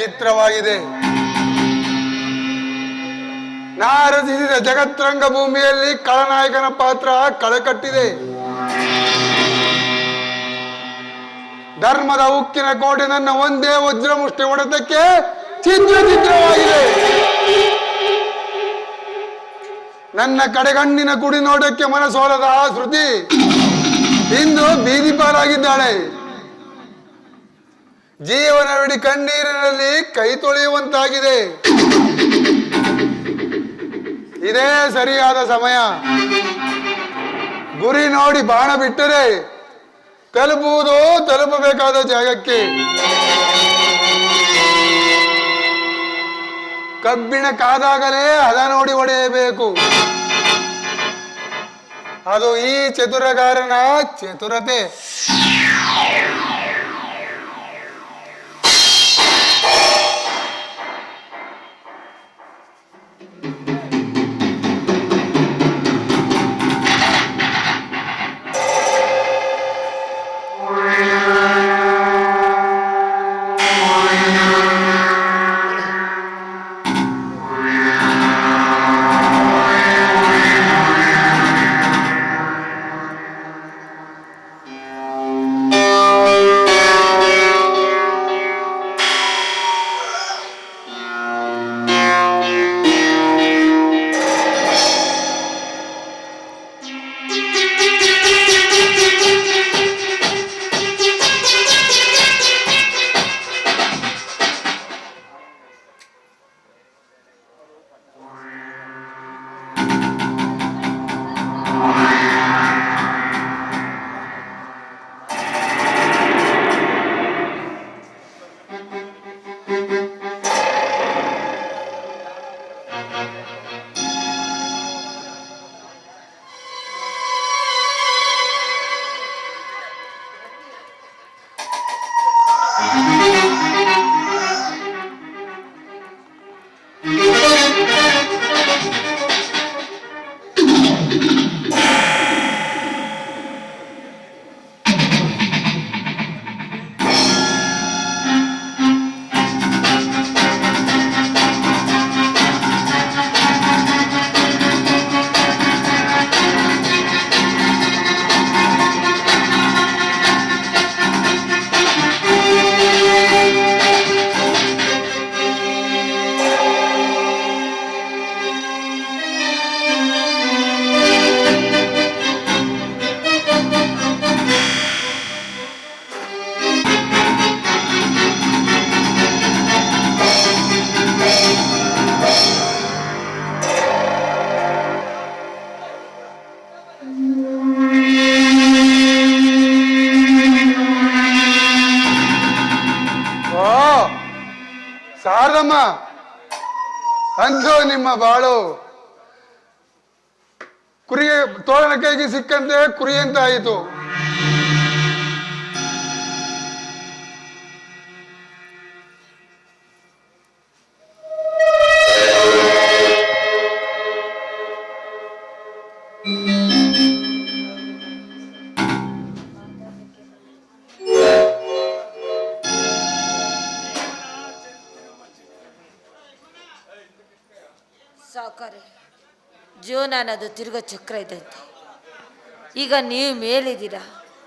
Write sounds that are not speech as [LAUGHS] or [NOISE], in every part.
ಪ್ರಮೇಯವೇ ವಿಚಿತ್ರವಾಗಿದೆ. ನಾ ರಚಿಸಿದ ಜಗತ್ರಂಗ ಭೂಮಿಯಲ್ಲಿ ಕಳನಾಯಕನ ಪಾತ್ರ ಕಳೆಕಟ್ಟಿದೆ. ಧರ್ಮದ ಉಕ್ಕಿನ ಕೋಟೆ ನನ್ನ ಒಂದೇ ವಜ್ರ ಮುಷ್ಟಿ ಹೊಡೆತಕ್ಕೆ ಚಿತ್ರ ಚಿತ್ರವಾಗಿದೆ. ನನ್ನ ಕಡೆಗಣ್ಣಿನ ಕುಡಿ ನೋಡಕ್ಕೆ ಮನಸೋಲದ ಆ ಶ್ರುತಿ ಇಂದು ಬೀದಿ ಪಾಲಾಗಿದ್ದಾಳೆ ಜೀವನವಿಡಿ ಕಣ್ಣೀರಿನಲ್ಲಿ ಕೈ ತೊಳೆಯುವಂತಾಗಿದೆ. ಇದೇ ಸರಿಯಾದ ಸಮಯ. ಗುರಿ ನೋಡಿ ಬಾಣ ಬಿಟ್ಟರೆ ತಲುಪುವುದು ತಲುಪಬೇಕಾದ ಜಾಗಕ್ಕೆ. ಕಬ್ಬಿಣ ಕಾದಾಗಲೇ ಹದ ನೋಡಿ ಹೊಡೆಯಬೇಕು ಅದು ಈ ಚತುರಗಾರನ ಚತುರತೆ. ಓ ಶಾರದಮ್ಮ ಅಂದು ನಿಮ್ಮ ಬಾಳು. ತೋಳನ ಕೈಗೆ ಸಿಕ್ಕಂತೆ ಕುರಿ ಸಾವುಕಾರೆ ಜೀವನ ಅನ್ನೋದು ತಿರುಗೋ ಚಕ್ರ ಇದ್ದಂತೆ ಈಗ ನೀವು ಮೇಲಿದ್ದೀರಾ?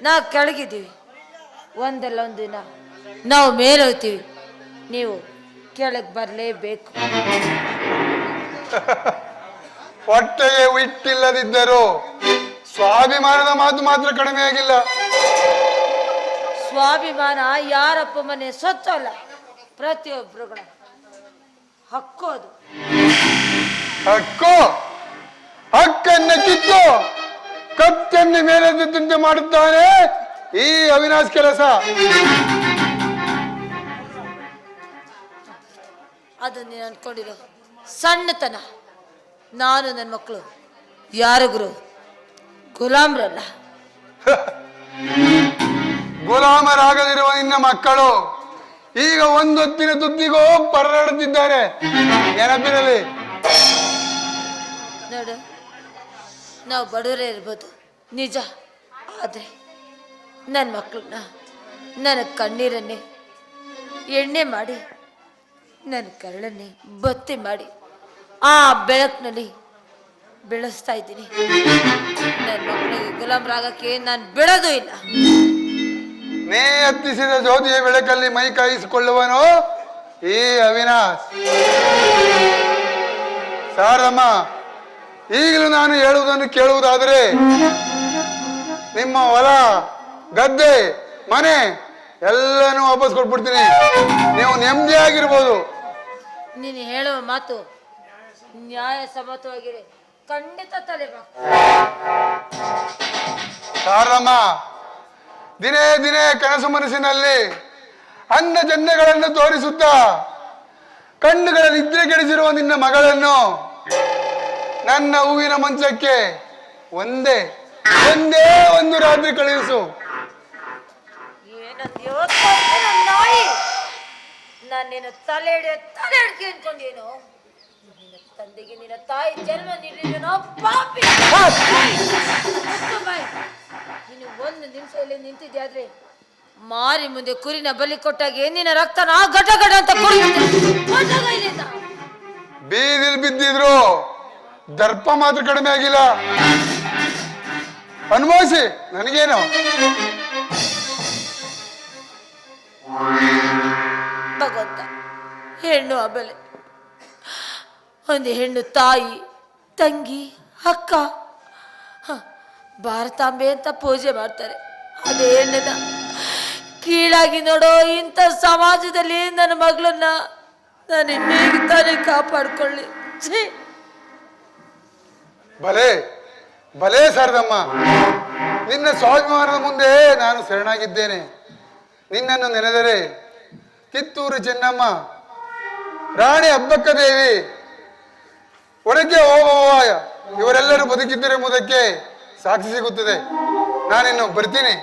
ನಾವು ಕೆಳಗಿದ್ದೀವಿ. ಒಂದಲ್ಲ ಒಂದು ದಿನ. ನಾವು ಮೇಲೆ ಹೋಗ್ತೀವಿ ನೀವು ಕೆಳಗೆ ಬರಲೇಬೇಕು. [LAUGHS] ಹೊಟ್ಟೆಗೆ ಇಟ್ಟಿಲ್ಲದಿದ್ದರೂ ಸ್ವಾಭಿಮಾನದ ಮಾತು ಮಾತ್ರ ಕಡಿಮೆ ಆಗಿಲ್ಲ. ಸ್ವಾಭಿಮಾನ ಯಾರಪ್ಪ ಮನೆ ಸ್ವತ್ತಲ್ಲ. ಪ್ರತಿಯೊಬ್ಬರುಗಳ ಹಕ್ಕೋದು ಹಕ್ಕು. ಹಕ್ಕನ್ನ ಕಿತ್ತು. ಕತ್ತನ್ನು ಮೇಲೆದ್ದಂತೆ ಮಾಡುತ್ತಾನೆ ಈ ಅವಿನಾಶ್ ಕೆಲಸ. ಅದು ನೀನು ಅನ್ಕೊಂಡಿರೋ ಸಣ್ಣತನ. ನಾನು ನನ್ನ ಮಕ್ಕಳು. ಯಾರಿಗೂ ಗುಲಾಮ್ರಲ್ಲ. [LAUGHS] ಗುಲಾಮರಾಗದಿರುವ ನಿನ್ನ ಮಕ್ಕಳು. ಈಗ ಒಂದೊತ್ತಿನ ತುತ್ತಿಗೂ ಪರಡುತ್ತಿದ್ದಾರೆ ನೆನಪಿರಲಿ ನೋಡು, ನಾವು ಬಡವರೇ ಇರ್ಬೋದು, ನಿಜ. ಆದರೆ ನನ್ನ ಮಕ್ಕಳನ್ನ ನನ್ನ ಕಣ್ಣೀರನ್ನೇ ಎಣ್ಣೆ ಮಾಡಿ ನನ್ನ ಕರಳನ್ನೇ ಬತ್ತಿ ಮಾಡಿ ಆ ಬೆಳಕಿನಲ್ಲಿ ಬೆಳೆಸ್ತಾ ಇದ್ದೀನಿ. ನನ್ನ ಮಕ್ಕಳಿಗೆ ಗುಲಾಮರಾಗಕ್ಕೆ ನಾನು ಬಿಡೋದು ಇಲ್ಲ. ನೇ ಹತ್ತಿಸಿದ ಜ್ಯೋತಿಯ ಬೆಳಕಲ್ಲಿ ಮೈ ಕಾಯಿಸಿಕೊಳ್ಳುವನು? ಈ ಅವಿನಾಶ್. ಶಾರದಮ್ಮ ಈಗಲೂ ನಾನು ಹೇಳುವುದನ್ನು ಕೇಳುವುದಾದರೆ ನಿಮ್ಮ ಹೊಲ ಗದ್ದೆ ಮನೆ ಎಲ್ಲನೂ ವಾಪಸ್ ಕೊಟ್ಬಿಡ್ತೀನಿ. ನೀವು ನೆಮ್ಮದಿಯಾಗಿರ್ಬೋದು. ನೀನು ಹೇಳುವ ಮಾತು ನ್ಯಾಯ ಸಮ್ಮತವಾಗಿರಿ ಖಂಡಿತ ತಲೆ ಸಾರಮ್ಮ ದಿನೇ ದಿನೇ ಕನಸು ಮನಸ್ಸಿನಲ್ಲಿ ಅನ್ನ ಜನ್ಯಗಳನ್ನು ತೋರಿಸುತ್ತಾ ಕಣ್ಣುಗಳ ನಿದ್ರೆ ಕೆಡಿಸಿರುವ ನಿನ್ನ ಮಗಳನ್ನು ನನ್ನ ಹೂವಿನ ಮಂಚಕ್ಕೆ ಒಂದೇ ಒಂದೇ ಒಂದು ರಾತ್ರಿ ಕಳುಹಿಸು. ಏನಂದ್ಯೋ ತಂದೆ ನನ್ನ ನಾಯಿ? ನಾನು ನಿನ್ನ ತಲೆ ಹಿಡಿಯ ತಲೆ ಹಿಡ್ಕೆ ಅನ್ಕೊಂಡೇನು ನಿನ್ನ ತಂದೆಗೆ ನಿನ್ನ ತಾಯಿ ಜನ್ಮ ನೀಡಿದನೋ ಪಾಪಿ. ಮುಚ್ಚು ಬಾಯಿ. ನೀನು ಒಂದು ನಿಮಿಷ ಇಲ್ಲಿ ನಿಂತಿದ್ಯಾದ್ರೆ ಮಾರಿ ಮುಂದೆ ಕುರಿನ ಬಲಿ ಕೊಟ್ಟಾಗ ನಿನ್ನ ರಕ್ತನ ಗಟ ಗಟ ಅಂತ ಕುಡಿಯುತ್ತೆ ಬೀದಿಲ್ ಬಿದ್ದಿದ್ರು. ದರ್ಪ ಮಾತ್ರ ಕಡಿಮೆ ಆಗಿಲ್ಲ. ಅನುಭವಿಸಿ ನನಗೇನು? ಭಗವಂತ, ಹೆಣ್ಣು ಅಬಲೆ. ಒಂದು ಹೆಣ್ಣು ತಾಯಿ, ತಂಗಿ, ಅಕ್ಕ. ಭಾರತಾಂಬೆ ಅಂತ ಪೂಜೆ ಮಾಡ್ತಾರೆ. ಅದೇ ಹೆಣ್ಣದ ಕೀಳಾಗಿ ನೋಡೋ ಇಂಥ ಸಮಾಜದಲ್ಲಿ ನನ್ನ ಮಗಳನ್ನ ನಾನು ಹೇಗೆ ತಾನೇ ಕಾಪಾಡ್ಕೊಳ್ಳಿ ಬಲೆ ಭಲೇ ಶಾರದಮ್ಮ ನಿನ್ನ ಸ್ವಾಭಿಮಾನದ ಮುಂದೆ ನಾನು ಶರಣಾಗಿದ್ದೇನೆ. ನಿನ್ನನ್ನು ನೆನೆದರೆ ಕಿತ್ತೂರು ಚೆನ್ನಮ್ಮ, ರಾಣಿ ಅಬ್ಬಕ್ಕ ದೇವಿ ಒಡಕೆ ಓಬವ್ವ ಇವರೆಲ್ಲರೂ ಬದುಕಿದ್ದರೆಂಬುದಕ್ಕೆ ಸಾಕ್ಷಿ ಸಿಗುತ್ತದೆ. ನಾನಿನ್ನು ಬರ್ತೀನಿ.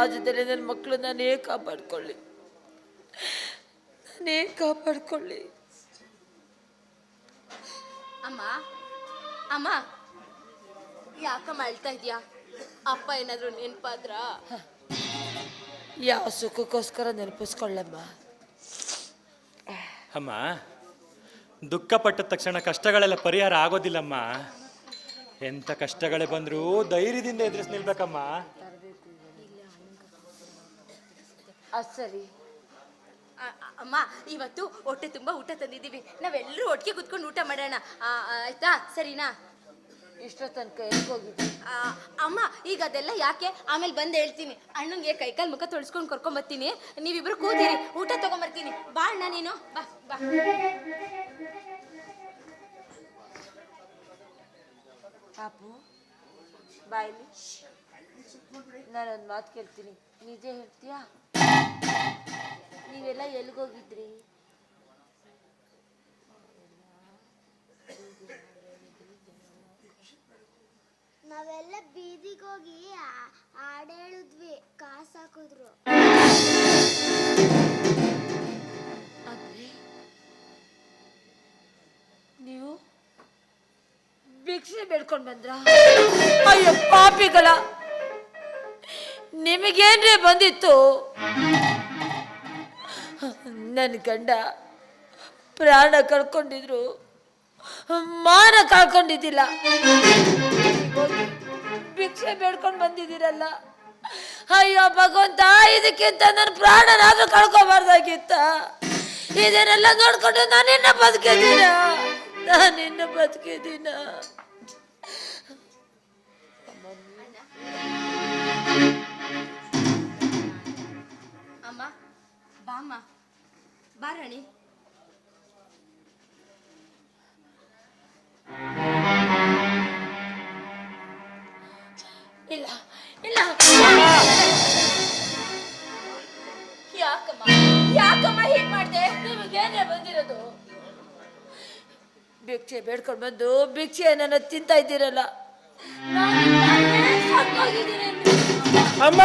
ಸಮಾಜದಲ್ಲಿ ನನ್ನ ಮಕ್ಕಳು ನಾನೇ ಕಾಪಾಡ್ಕೊಳ್ಳಿ? ನಾನೇ ಕಾಪಾಡ್ಕೊಳ್ಳಿ? ಅಮ್ಮ ಅಮ್ಮ ಯಾಕಮ್ಮ ಹೇಳ್ತಾ ಇದೀಯಾ? ಅಪ್ಪ ಏನಾದ್ರು ನೆನ್ಪಾದ್ರ? ಯಾವ ಸುಖಕ್ಕೋಸ್ಕರ ನೆನಪಿಸ್ಕೊಳ್ಳಮ್ಮ. ಅಮ್ಮ ದುಃಖಪಟ್ಟ ತಕ್ಷಣ ಕಷ್ಟಗಳೆಲ್ಲ ಪರಿಹಾರ ಆಗೋದಿಲ್ಲಮ್ಮ. ಎಂಥ ಕಷ್ಟಗಳೇ ಬಂದರೂ ಧೈರ್ಯದಿಂದ ಎದುರಿಸಿ ನಿಲ್ಬೇಕಮ್ಮ. ಅದು ಸರಿ. ಅಮ್ಮ ಇವತ್ತು ಹೊಟ್ಟೆ ತುಂಬಾ ಊಟ ತಂದಿದ್ದೀವಿ. ನಾವೆಲ್ಲರೂ ಒಟ್ಟಿಗೆ ಕುತ್ಕೊಂಡು ಊಟ ಮಾಡೋಣ. ಆಯ್ತಾ? ಸರಿನಾ? ಇಷ್ಟೋ ತನಕ ಹೋಗಿ ಅಮ್ಮ ಈಗ ಅದೆಲ್ಲ ಯಾಕೆ? ಆಮೇಲೆ ಬಂದು ಹೇಳ್ತೀನಿ. ಅಣ್ಣಂಗೆ ಕೈಕಾಲು ಮುಖ ತೊಳ್ಸ್ಕೊಂಡು ಕರ್ಕೊಂಡ್ ಬರ್ತೀನಿ. ನೀವಿಬ್ರು ಕೂತೀರಿ. ಊಟ ತಗೊಂಬರ್ತೀನಿ. ಬಾ ಅಣ್ಣ ನೀನು. ಬಾ ಬಾ. ಪಾಪು ಬಾಯಲ್ಲಿ ನಾನೊಂದು ಮಾತು ಕೇಳ್ತೀನಿ. ನಿಜ ಹೇಳ್ತೀಯಾ? ನೀವೆಲ್ಲ ಎಲ್ಗೋಗಿದ್ರಿ ನಾವೆಲ್ಲ ಬೀದಿಗೆ ಹೋಗಿ ಹಾಡು ಹೇಳಿದ್ವಿ ಕಾಸು ಹಾಕಿದ್ರು. ನೀವು ಭಿಕ್ಷೆ ಬೇಡ್ಕೊಂಡು ಬಂದ್ರ? ಅಯ್ಯೋ ಪಾಪಿಗಳ ನಿಮಗೇನ್ರಿ ಬಂದಿತ್ತು? ನನ್ನ ಗಂಡ ಪ್ರಾಣ ಕಳ್ಕೊಂಡಿದ್ರು. ಮಾನ ಕಳ್ಕೊಂಡಿದ್ದಿಲ್ಲ. ಭಿಕ್ಷೆ ಬೇಡ್ಕೊಂಡು ಬಂದಿದ್ದೀರಲ್ಲ. ಅಯ್ಯೋ ಭಗವಂತ, ಇದಕ್ಕಿಂತ ನನ್ನ ಪ್ರಾಣನಾದ್ರೂ ಕಳ್ಕೊಬಾರ್ದಾಗಿತ್ತ? ಇದನ್ನೆಲ್ಲ ನೋಡ್ಕೊಂಡು ನಾನಿನ್ನ ಬದುಕಿದ್ದೀನ? ನಾನಿನ್ನ ಬದುಕಿದ್ದೀನ? ಅಮ್ಮ, ಬಾಮ್ಮ. ಬಾ ರಾಣಿ. ಇಲ್ಲ ಇಲ್ಲ. ಯಾಕಮ್ಮ ಯಾಕಮ್ಮ ಹೀಗ್ ಮಾಡ್ದೆ? ನಿಮಗೇನೇ ಬಂದಿರೋದು? ಭಿಕ್ಷೆ ಬೇಡ್ಕೊಂಡು ಬಂದು ಭಿಕ್ಷೆ ನನ್ನ ತಿಂತಾ ಇದ್ದೀರಲ್ಲ. ಅಮ್ಮ!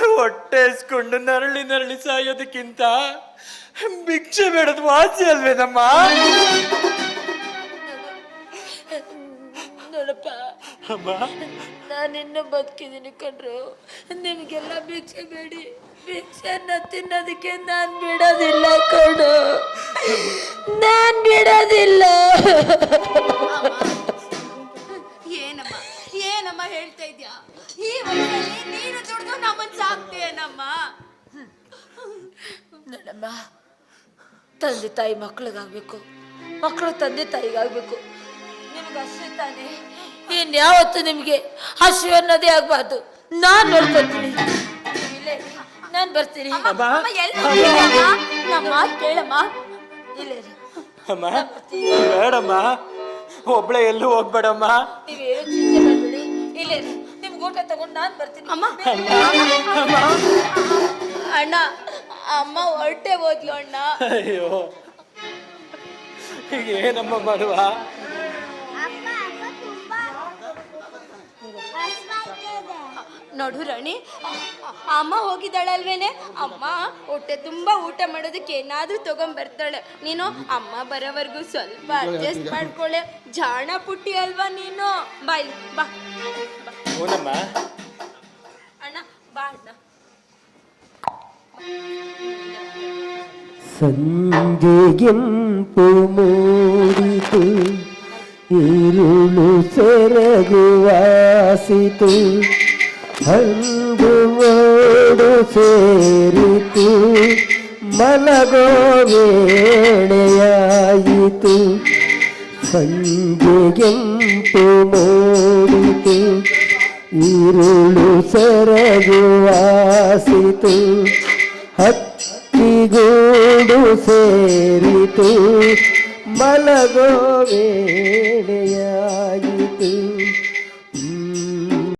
ಹೊಟ್ಟೆ ಇಸ್ಕೊಂಡು ನರಳಿ ನರಳಿ ಸಾಯೋದಕ್ಕಿಂತ ಭಿಕ್ಷೆ ಬೇಡದ ವಾಸಿ ಅಲ್ವೇನಮ್ಮ ನೋಡಪ್ಪ ಅಮ್ಮ? ನಾನಿನ್ನು ಬದುಕಿದ್ದೀನಿ ಕಣ್ರು. ನಿಮಗೆಲ್ಲ ಭಿಕ್ಷೆ ಬೇಡಿ. ಭಿಕ್ಷೆನ ತಿನ್ನೋದಕ್ಕೆ ನಾನ್ ಬಿಡೋದಿಲ್ಲ ಕಣು ನಾನ್ ಬಿಡೋದಿಲ್ಲ. ಏನಮ್ಮ ಏನಮ್ಮ ಹೇಳ್ತಾ ಇದ್ಯಾ? ಈ ವಯಸ್ಸಲ್ಲಿ ನೀನು ದುಡ್ದು ನಮ್ಮನ್ ಸಾಕ್ತೀಯನಮ್ಮ ನೋಡಮ್ಮ ತಂದೆ ತಾಯಿ ಮಕ್ಳಿಗಾಗ್ಬೇಕು ಮಕ್ಕಳು ತಂದೆ ತಾಯಿಗಾಗ್ಬೇಕು. ನಿಮ್ಗೆ ಅಷ್ಟೇ ತಾನೇ ಇನ್ಯಾವತ್ತು ನಿಮಗೆ ಹಸಿವು ಅನ್ನೋದೇ ಆಗ್ಬಾರ್ದು. ನಾನ್ ನೋಡ್ಕೊತೀನಿ ಇಲ್ಲೇ ನಾನು ಬರ್ತೀನಿ. ಅಮ್ಮ ಅಮ್ಮ ಎಲ್ಲಿ? ನಮ್ಮ ಮಾತ್ ಕೇಳಮ್ಮ. ಇಲ್ಲೇ ಇರು. ಅಮ್ಮ ಬೇಡಮ್ಮ. ಒಬ್ಳೆ ಎಲ್ಲೂ ಹೋಗ್ಬೇಡಮ್ಮ. ನೀವೇನು ಚಿಂತೆ ಮಾಡಬೇಡಿ. ಇಲ್ಲೇ ಇರು. ಊಟ ತಗೊಂಡು ನಾನು ಬರ್ತೀನಿ. ಅಮ್ಮ. ಅಣ್ಣ ಅಮ್ಮ ಹೊರಟೆ ಹೋದ್ಲು ಅಣ್ಣ. ಅಯ್ಯೋ. ಈಗ ಏನಮ್ಮ ಮಾಡುವ. ನೋಡು ರಾಣಿ ಅಮ್ಮ ಹೋಗಿದ್ದಾಳಲ್ವೇನೆ? ಅಮ್ಮ ಹೊಟ್ಟೆ ತುಂಬಾ ಊಟ ಮಾಡೋದಕ್ಕೆ ಏನಾದ್ರೂ ತಗೊಂಡ್ ಬರ್ತಾಳೆ ನೀನು ಅಮ್ಮ ಬರೋವರೆಗೂ ಸ್ವಲ್ಪ ಅಡ್ಜಸ್ಟ್ ಮಾಡ್ಕೊಳ್ಳೆ ಜಾಣ ಪುಟ್ಟಿ ಅಲ್ವಾ ನೀನು? ಬಾಯ್ ಬಾ. ಬಾ. ಹೂನಮ್ಮ ಅಣ್ಣ ಬಾ ಅಣ್ಣ ಸಂಜೆಗೆಂಪು ಮೂಡಿತು ഇരുളു ಸೆರಗುವಾಸಿತು ಹಂದು ಓಡು ಸೇರಿತು ಮಲಗೋ ವೇಳೆಯಾಯಿತು ಈರುಳು ಸೆರಗುವಾಸಿತು ಹತ್ತಿಗೂಡು ಸೇರಿತು ಮಲಗೋ ವೇಳೆಯಾಯಿತು